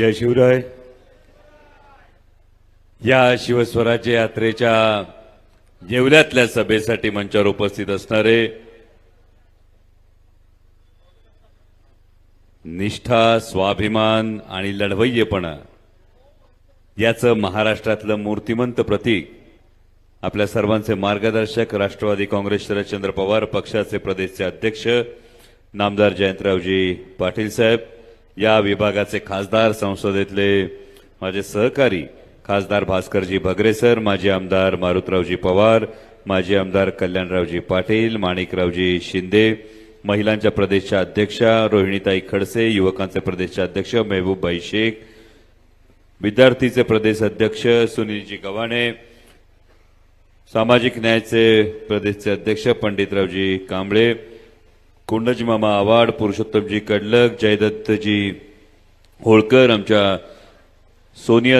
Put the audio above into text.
जय शिवराय. या शिवस्वराज्य यात्रेच्या येवल्यातल्या सभेसाठी मंचावर उपस्थित असणारे निष्ठा स्वाभिमान आणि लढवय्येपणा याचं महाराष्ट्रातलं मूर्तिमंत प्रतीक आपल्या सर्वांचे मार्गदर्शक राष्ट्रवादी काँग्रेस शरदचंद्र पवार पक्षाचे प्रदेशचे अध्यक्ष नामदार जयंतरावजी पाटील साहेब. या विभागाचे खासदार संसदेतले माझे सहकारी खासदार भास्करजी भगरे सर माजी आमदार मारुतरावजी पवार माजी आमदार कल्याणरावजी पाटील माणिकरावजी शिंदे महिलांच्या प्रदेशच्या अध्यक्षा रोहिणीताई खडसे युवकांचे प्रदेशचे अध्यक्ष मेहबूबबाई शेख विद्यार्थीचे प्रदेश अध्यक्ष सुनीलजी गव्हाणे सामाजिक न्यायाचे प्रदेशचे अध्यक्ष पंडितरावजी कांबळे कुंडजी मामा आवाड पुरुषोत्तमजी कडलक जयदत्तजी होळकर आमच्या सोनिया